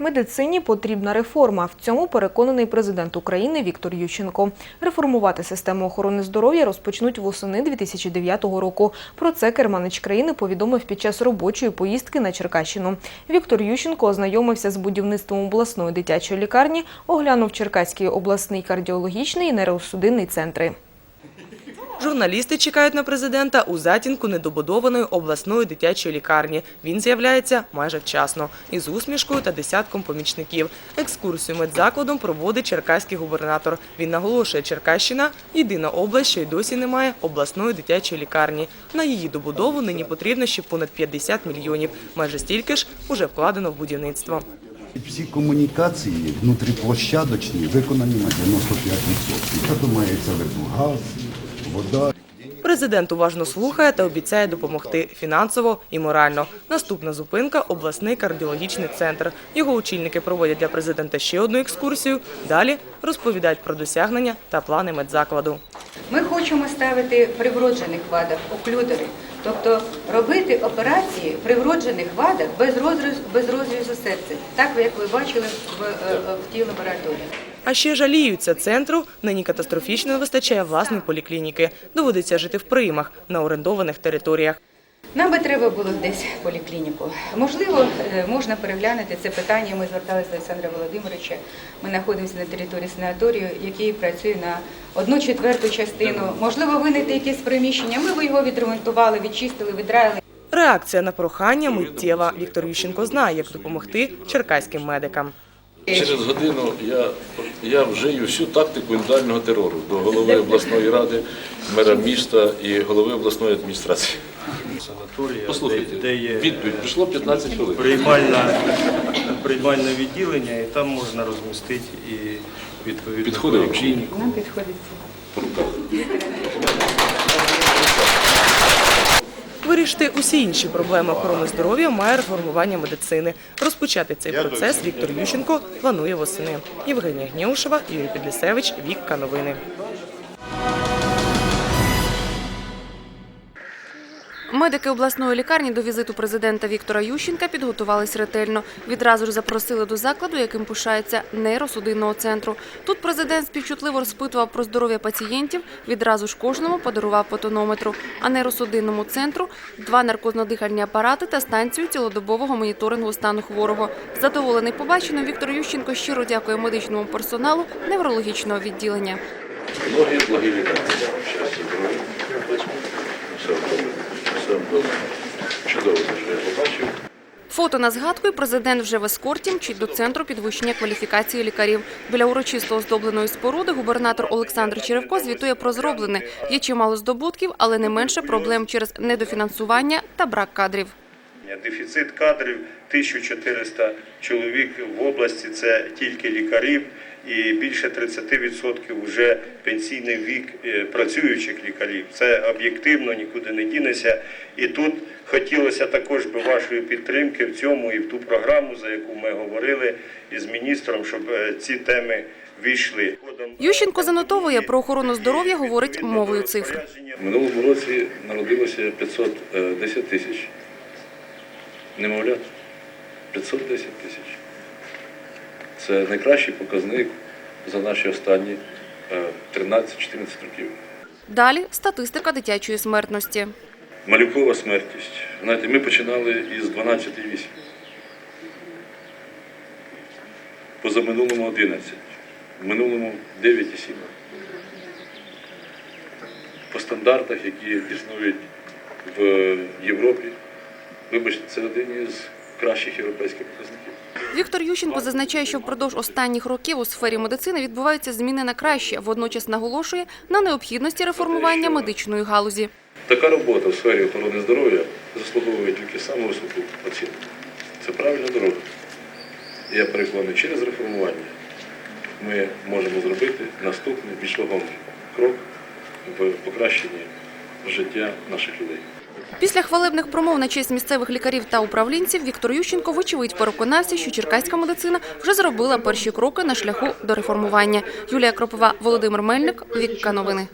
Медицині потрібна реформа. В цьому переконаний президент України Віктор Ющенко. Реформувати систему охорони здоров'я розпочнуть восени 2009 року. Про це керманич країни повідомив під час робочої поїздки на Черкащину. Віктор Ющенко ознайомився з будівництвом обласної дитячої лікарні, оглянув Черкаський обласний кардіологічний і нейросудинний центри. Журналісти чекають на президента у затінку недобудованої обласної дитячої лікарні. Він з'являється майже вчасно із усмішкою та десятком помічників. Екскурсію медзакладом проводить черкаський губернатор. Він наголошує, Черкащина – єдина область, що й досі не має обласної дитячої лікарні. На її добудову нині потрібно ще понад 50 мільйонів. Майже стільки ж уже вкладено в будівництво. Всі комунікації внутріплощадочні виконані на 95%. Це думається виду газ, вода. Президент уважно слухає та обіцяє допомогти фінансово і морально. Наступна зупинка – обласний кардіологічний центр. Його очільники проводять для президента ще одну екскурсію. Далі розповідають про досягнення та плани медзакладу. Ми хочемо ставити при вроджених вадах оклюдери, тобто робити операції при вроджених вадах без розрізу, без розрізу серця, так як ви бачили в, е, в тій лабораторії. А ще жаліються центру, нині катастрофічно не вистачає власної поліклініки. Доводиться жити в приймах на орендованих територіях. Нам би треба було десь поліклініку. Можливо, е, можна переглянути це питання. Ми зверталися до Олександра Володимировича. Ми знаходимося на території санаторію, який працює на одну четверту частину. Можливо, винайти якесь приміщення. Ми б його відремонтували, відчистили, відраїли. Реакція на прохання миттєва. Віктор Ющенко знає, як допомогти черкаським медикам. Через годину я, я вжию всю тактику індивідуального терору до голови обласної ради, мера міста і голови обласної адміністрації. санаторія, Послухайте, де, де є відповідь прийшло 15 хвилин. приймальна, приймальне відділення, і там можна розмістити і відповідно Підходить. Нам підходить Вирішити усі інші проблеми охорони здоров'я має реформування медицини. Розпочати цей процес Віктор Ющенко планує восени. Євгенія Гнєушева, Юрій Підлісевич, Вікка Новини. Медики обласної лікарні до візиту президента Віктора Ющенка підготувались ретельно. Відразу ж запросили до закладу, яким пишається нейросудинного центру. Тут президент співчутливо розпитував про здоров'я пацієнтів. Відразу ж кожному подарував по тонометру. А нейросудинному центру два наркознодихальні апарати та станцію цілодобового моніторингу стану хворого. Задоволений побаченим Віктор Ющенко щиро дякує медичному персоналу неврологічного відділення. Ноги, благі літати. Чудово, що я побачив. Фото на згадку і президент вже в ескорті мчить до центру підвищення кваліфікації лікарів. Біля урочисто оздобленої споруди губернатор Олександр Черевко звітує про зроблене. Є чимало здобутків, але не менше проблем через недофінансування та брак кадрів. Дефіцит кадрів 1400 чоловік в області це тільки лікарів, і більше 30% вже пенсійний вік е, працюючих лікарів. Це об'єктивно, нікуди не дінеться. І тут хотілося також би вашої підтримки в цьому і в ту програму, за яку ми говорили із міністром, щоб е, ці теми війшли. Ющенко занотовує про охорону здоров'я, говорить мовою цифр. В минулому році народилося 510 тисяч. Немовлят. 510 тисяч. Це найкращий показник за наші останні е, 13-14 років. Далі статистика дитячої смертності. Малюкова смертність. Знаєте, ми починали із 12,8. Позаминулому 11. В минулому 9,7. По стандартах, які існують в Європі, вибачте, це один із кращих європейських показників. Віктор Ющенко зазначає, що впродовж останніх років у сфері медицини відбуваються зміни на краще. Водночас наголошує на необхідності реформування медичної галузі. Така робота в сфері охорони здоров'я заслуговує тільки саму високу оцінку. Це правильна дорога. Я переконаний, через реформування ми можемо зробити наступний більш вагомий крок в покращенні життя наших людей. Після хвалебних промов на честь місцевих лікарів та управлінців Віктор Ющенко вочевидь переконався, що черкаська медицина вже зробила перші кроки на шляху до реформування. Юлія Кропова, Володимир Мельник, Вікка Новини.